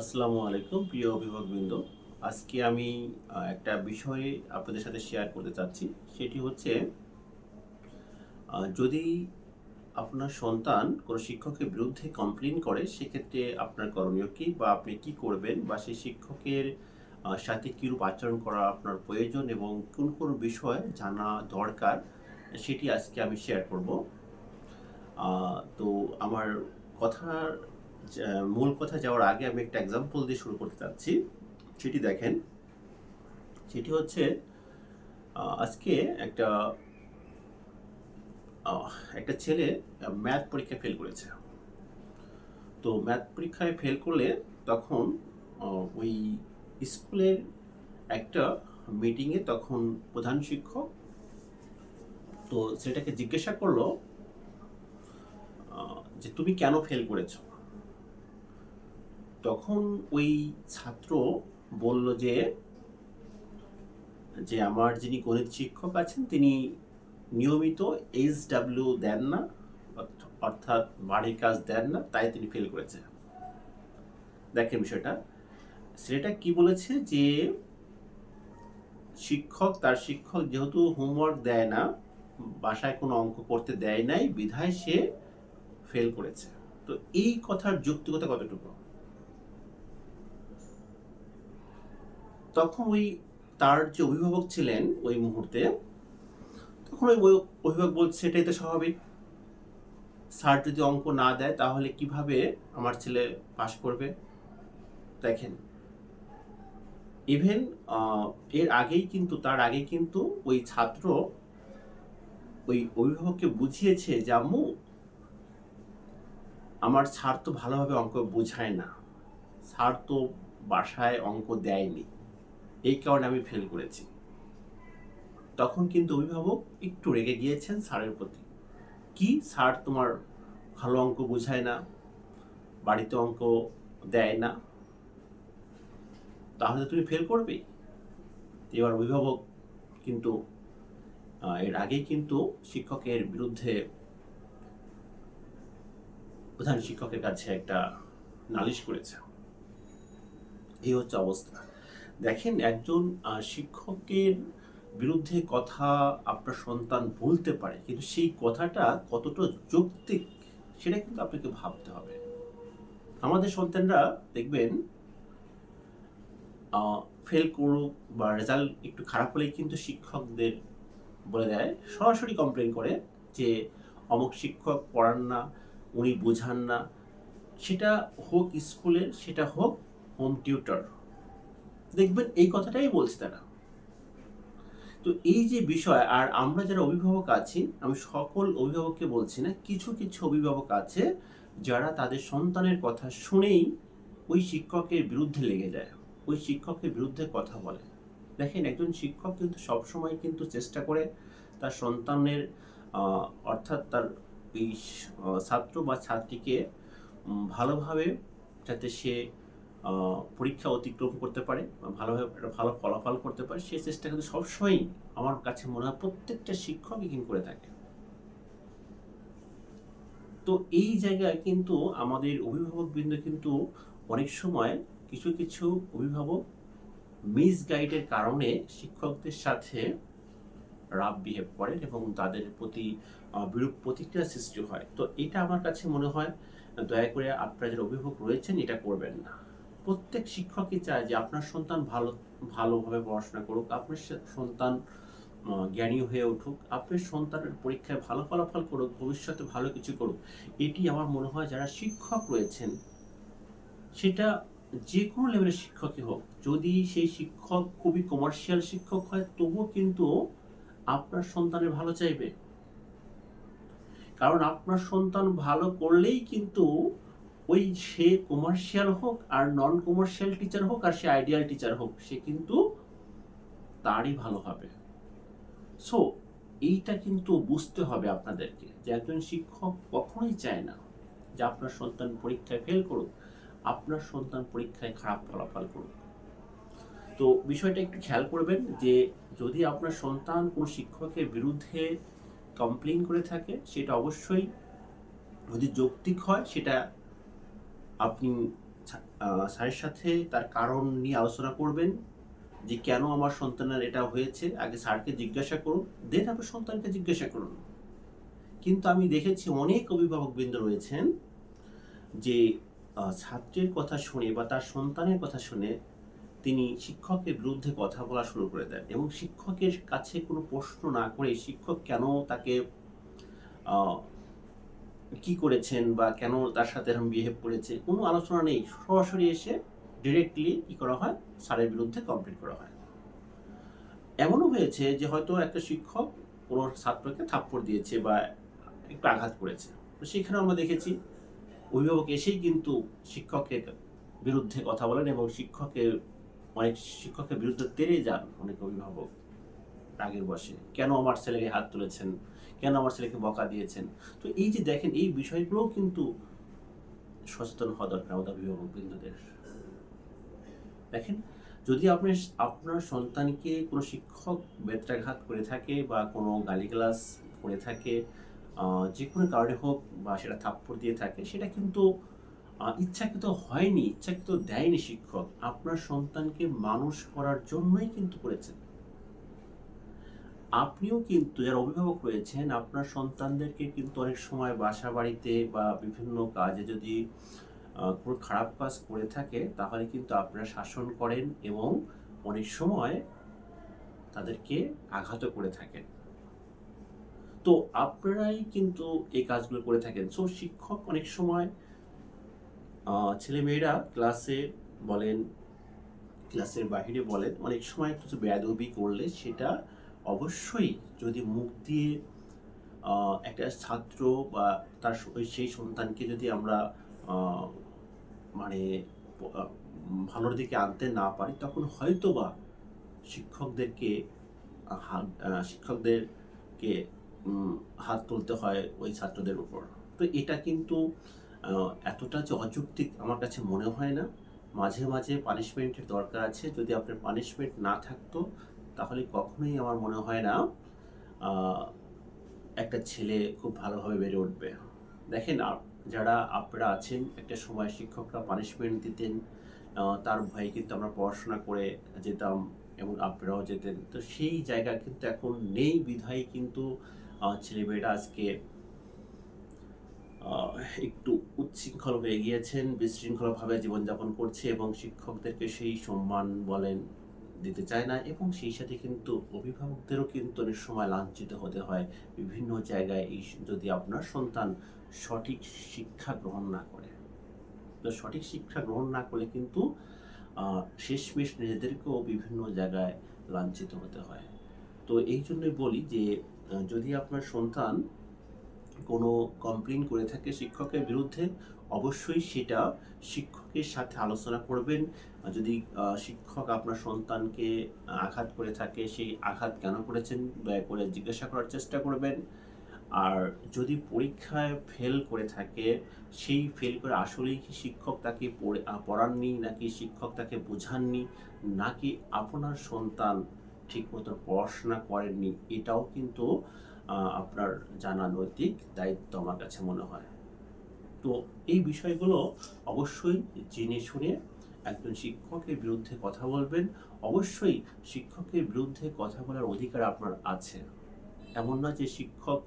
আসসালামু আলাইকুম, প্রিয় অভিভাবকবৃন্দ। আজকে আমি একটা বিষয়ে আপনাদের সাথে শেয়ার করতে চাচ্ছি। সেটি হচ্ছে যদি আপনার সন্তান কোনো শিক্ষকের বিরুদ্ধে কমপ্লেন করে, সেক্ষেত্রে আপনার করণীয় কী বা আপনি কি করবেন বা সেই শিক্ষকের সাথে কীরূপ আচরণ করা আপনার প্রয়োজন এবং কোন কোন বিষয় জানা দরকার, সেটি আজকে আমি শেয়ার করব। তো আমার কথার মূল কথা যাওয়ার আগে আমি একটা এক্সাম্পল দিয়ে শুরু করতে চাচ্ছি। সেটি দেখেন। সেটি হচ্ছে আজকে একটা একটা ছেলে ম্যাথ পরীক্ষা ফেল করেছে। তো ম্যাথ পরীক্ষায় ফেল করলে তখন ওই স্কুলের একটা মিটিংয়ে তখন প্রধান শিক্ষক, তো সেটাকে জিজ্ঞাসা করল যে তুমি কেন ফেল করেছ? তখন ওই ছাত্র বলল যে যে আমার যিনি গণিত শিক্ষক আছেন, তিনি নিয়মিত এইচ ডাব্লিউ দেন না অর্থ- অর্থাৎ বাড়ির কাজ দেন না, তাই তিনি ফেল করেছে। দেখেন বিষয়টা। সেটা কি বলেছে যে, শিক্ষক তার শিক্ষক যেহেতু হোমওয়ার্ক দেয় না, বাসায় কোনো অঙ্ক করতে দেয় নাই, বিধায় সে ফেল করেছে। তো এই কথার যৌক্তিকতা কতটুকু? তখন ওই তার যে অভিভাবক ছিলেন ওই মুহূর্তে, তখন ওই অভিভাবক বলছে সেটাই তো স্বাভাবিক। স্যার যদি অঙ্ক না দেয়, তাহলে কীভাবে আমার ছেলে পাশ করবে? দেখেন ইভেন এর আগেই কিন্তু, তার আগে কিন্তু ওই ছাত্র ওই অভিভাবককে বুঝিয়েছে যে, আম্মু, আমার স্যার তো ভালোভাবে অঙ্ক বোঝায় না। স্যার তো বাসায় অঙ্ক দেয়নি। এই কারণে আমি ফেল করেছি। তখন কিন্তু অভিভাবক একটু রেগে গিয়েছেন স্যারের প্রতি। কি স্যার তোমার ভালো অঙ্ক বোঝায় না? বাড়িতে অঙ্ক দেয় না? তাহলে তুমি ফেল করবে? এবার অভিভাবক কিন্তু এর আগেই কিন্তু শিক্ষকের বিরুদ্ধে প্রধান শিক্ষকের কাছে একটা নালিশ করেছে। এই হচ্ছে অবস্থা। দেখেন, একজন শিক্ষকের বিরুদ্ধে কথা আপনার সন্তান বলতে পারে, কিন্তু সেই কথাটা কতটা যৌক্তিক, সেটা কিন্তু আপনাকে ভাবতে হবে। আমাদের সন্তানরা দেখবেন ফেল করুক বা রেজাল্ট একটু খারাপ হলেই কিন্তু শিক্ষকদের বলে দেয়, সরাসরি কমপ্লেন করে যে, অমুক শিক্ষক পড়ান না, উনি বোঝান না, সেটা হোক স্কুলের সেটা হোক হোম টিউটর দেখবেন এই কথাটাই বলছে তারা। তো এই যে বিষয়, আর আমরা যারা অভিভাবক আছি, আমি সকল অভিভাবককে বলছি না, কিছু কিছু অভিভাবক আছে যারা তাদের সন্তানের কথা শুনেই ওই শিক্ষকের বিরুদ্ধে লেগে যায়, ওই শিক্ষকের বিরুদ্ধে কথা বলে। দেখেন, একজন শিক্ষক কিন্তু সবসময় কিন্তু চেষ্টা করে তার সন্তানের অর্থাৎ তার এই ছাত্র বা ছাত্রীকে ভালোভাবে যাতে সে পরীক্ষা অতিক্রম করতে পারে ভালোভাবে একটা ভালো ফলাফল করতে পারে, সেই চেষ্টা কিন্তু সবসময়ই আমার কাছে মনে হয় প্রত্যেকটা শিক্ষকই কিন্তু করে থাকে। তো এই জায়গায় কিন্তু আমাদের অভিভাবকবৃন্দ কিন্তু অনেক সময় কিছু কিছু অভিভাবক মিস গাইডের কারণে শিক্ষকদের সাথে রাফ বিহেভ করেন এবং তাদের প্রতি বিরূপ প্রতিক্রিয়া সৃষ্টি হয়। তো এটা আমার কাছে মনে হয়, দয়া করে আপনারা যারা অভিভাবক রয়েছেন এটা করবেন না। প্রত্যেক শিক্ষকই চায় যে আপনার সন্তান ভালো, ভালোভাবে পড়াশোনা করুক, আপনার সন্তান জ্ঞানী হয়ে উঠুক, আপনার সন্তানের পরীক্ষায় ভালো ফলাফল করুক, ভবিষ্যতে ভালো কিছু করুক। এটি আমার মনে হয় যারা শিক্ষক রয়েছেন, সেটা যে কোনো লেভেলের শিক্ষকই হোক, যদি সেই শিক্ষক খুবই কমার্শিয়াল শিক্ষক হয়, তবুও কিন্তু আপনার সন্তানের ভালো চাইবে। কারণ আপনার সন্তান ভালো করলেই কিন্তু ওই সে কমার্শিয়াল হোক আর নন কমার্শিয়াল টিচার হোক আর সে আইডিয়াল টিচার হোক, সে কিন্তু তারই ভালো হবে। সো এইটা কিন্তু বুঝতে হবে আপনাদেরকে যে একজন শিক্ষক কখনোই চায় না যে আপনার সন্তান পরীক্ষায় ফেল করুক, আপনার সন্তান পরীক্ষায় খারাপ ফলাফল করুক। তো বিষয়টা একটু খেয়াল করবেন যে যদি আপনার সন্তান কোনো শিক্ষকের বিরুদ্ধে কমপ্লেন করে থাকে, সেটা অবশ্যই যদি যৌক্তিক হয়, সেটা আপনি স্যারের সাথে তার কারণ নিয়ে আলোচনা করবেন যে কেন আমার সন্তানের এটা হয়েছে। আগে স্যারকে জিজ্ঞাসা করুন, দেন আপনার সন্তানকে জিজ্ঞাসা করুন। কিন্তু আমি দেখেছি অনেক অভিভাবকবৃন্দ রয়েছেন যে ছাত্রের কথা শুনে বা তার সন্তানের কথা শুনে তিনি শিক্ষকের বিরুদ্ধে কথা বলা শুরু করে দেন এবং শিক্ষকের কাছে কোনো প্রশ্ন না করে শিক্ষক কেন তাকে কি করেছেন বা কেন তার সাথে এরকম বিহেভ করেছে, কোনো আলোচনা নেই। সরাসরি এসে ডিরেক্টলি কি করা হয়? স্যারের বিরুদ্ধে কমপ্লেন করা হয়। এমনও হয়েছে যে হয়তো একটা শিক্ষক কোনো ছাত্রকে থাপ্পড় দিয়েছে বা একটু আঘাত করেছে। তো সেখানে আমরা দেখেছি, অভিভাবক এসেই কিন্তু শিক্ষকের বিরুদ্ধে কথা বলেন এবং শিক্ষকের, অনেক শিক্ষকের বিরুদ্ধে তেড়ে যান অনেক অভিভাবক রাগের বসে কেন আমার ছেলেকে হাত তুলেছেন? কেন আমার ছেলেকে বকা দিয়েছেন? তো এই যে দেখেন, এই বিষয়গুলোও কিন্তু সচেতন হওয়া দরকার আমাদের অভিভাবক বৃন্দদের দেখেন, যদি আপনি আপনার সন্তানকে কোনো শিক্ষক বেত্রাঘাত করে থাকে বা কোনো গালিগালাজ করে থাকে যে কোনো কারণে হোক বা সেটা থাপ্পড় দিয়ে থাকে, সেটা কিন্তু ইচ্ছাকৃত হয়নি, ইচ্ছাকৃত দেয়নি শিক্ষক। আপনার সন্তানকে মানুষ করার জন্যই কিন্তু করেছেন। আপনিও কিন্তু যারা অভিভাবক রয়েছেন, আপনার সন্তানদেরকে কিন্তু অনেক সময় বাসা বাড়িতে বা বিভিন্ন কাজে যদি কোনো খারাপ কাজ করে থাকে, তাহলে কিন্তু আপনারা শাসন করেন এবং অনেক সময় তাদেরকে আঘাত করে থাকেন। তো আপনারাই কিন্তু এই কাজগুলো করে থাকেন। সো শিক্ষক অনেক সময় ছেলে মেয়েরা ক্লাসে বলেন, ক্লাসের বাইরে বলেন, অনেক সময় কিছু বেয়াদবি করলে সেটা অবশ্যই যদি মুখ দিয়ে একটা ছাত্র বা তার সেই সন্তানকে যদি আমরা মানে ভালোর দিকে আনতে না পারি, তখন হয়তো বা শিক্ষকদেরকে শিক্ষকদেরকে হাত তুলতে হয় ওই ছাত্রদের উপর। তো এটা কিন্তু এতটা যে অযৌক্তিক আমার কাছে মনে হয় না। মাঝে মাঝে পানিশমেন্টের দরকার আছে। যদি আপনার পানিশমেন্ট না থাকতো তাহলে কখনোই আমার মনে হয় না একটা ছেলে খুব ভালোভাবে বেড়ে উঠবে। দেখেন যারা আপনারা আছেন, একটা সময় শিক্ষকরা পানিশমেন্ট দিতেন তার ভয়ে কিন্তু আমরা পড়াশোনা করে যেতাম এবং আপনারাও যেতেন। তো সেই জায়গা কিন্তু এখন নেই, বিধায় কিন্তু ছেলেমেয়েরা আজকে একটু উচ্ছৃঙ্খল হয়ে গিয়েছেন বিশৃঙ্খলভাবে জীবনযাপন করছে এবং শিক্ষকদেরকে সেই সম্মান বলেন। দিতে চায় না এবং সেই সাথে কিন্তু অভিভাবকদেরও কিন্তু অনেক সময় লাঞ্ছিত হতে হয়। বিভিন্ন জায়গায় এই যদি আপনার সন্তান সঠিক শিক্ষা গ্রহণ না করে। তো সঠিক শিক্ষা গ্রহণ না করলে কিন্তু শেষমেশ নিজেদেরকেও বিভিন্ন জায়গায় লাঞ্ছিত হতে হয়। তো এই জন্যই বলি যে যদি আপনার সন্তান কোনো কমপ্লেন করে থাকে শিক্ষকের বিরুদ্ধে, অবশ্যই সেটা শিক্ষকের সাথে আলোচনা করবেন। যদি শিক্ষক আপনার সন্তানকে আঘাত করে থাকে, সেই আঘাত কেন করেছেন দয়া করে জিজ্ঞাসা করার চেষ্টা করবেন। আর যদি পরীক্ষায় ফেল করে থাকে, সেই ফেল করে আসলেই কি শিক্ষক তাকে পড়ে- পড়াননি, নাকি শিক্ষক তাকে বোঝাননি, নাকি আপনার সন্তান ঠিক মতো পড়াশোনা করেননি, এটাও কিন্তু আপনার জানা নৈতিক দায়িত্ব আমার কাছে মনে হয়। তো এই বিষয়গুলো অবশ্যই জেনে শুনে একজন শিক্ষকের বিরুদ্ধে কথা বলবেন। অবশ্যই শিক্ষকের বিরুদ্ধে কথা বলার অধিকার আপনার আছে। এমন না যে শিক্ষক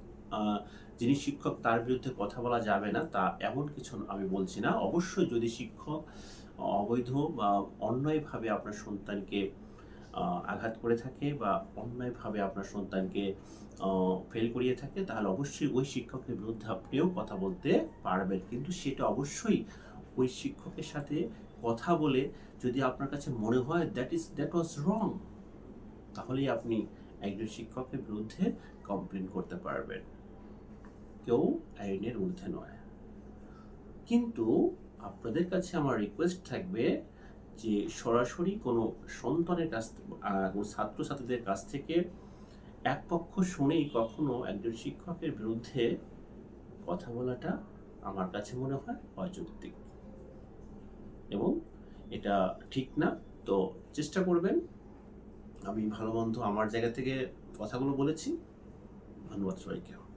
যিনি শিক্ষক তার বিরুদ্ধে কথা বলা যাবে না, তা এমন কিছু আমি বলছি না। অবশ্যই যদি শিক্ষক অবৈধ বা অন্যায়ভাবে আপনার সন্তানকে আঘাত করে থাকে বা অন্যায়ভাবে আপনার সন্তানকে ফেল করিয়ে থাকে, তাহলে অবশ্যই ওই শিক্ষকের বিরুদ্ধে আপনিও কথা বলতে পারবেন। কিন্তু সেটা অবশ্যই ওই শিক্ষকের সাথে কথা বলে যদি আপনার কাছে মনে হয় that is that was wrong তাহলেই আপনি একজন শিক্ষকের বিরুদ্ধে কমপ্লেন করতে পারবেন। কেউ আইনের ঊর্ধ্বে নয়। কিন্তু আপনাদের কাছে আমার রিকোয়েস্ট থাকবে যে সরাসরি কোনো সন্তানের কাছ কোনো ছাত্রছাত্রীদের কাছ থেকে এক পক্ষ শুনেই কখনো একজন শিক্ষকের বিরুদ্ধে কথা বলাটা আমার কাছে মনে হয় অযৌক্তিক। এবং এটা ঠিক না, তো চেষ্টা করবেন। আমি ভালো মন্দ আমার জায়গা থেকে কথাগুলো বলেছি। ধন্যবাদ সবাইকে।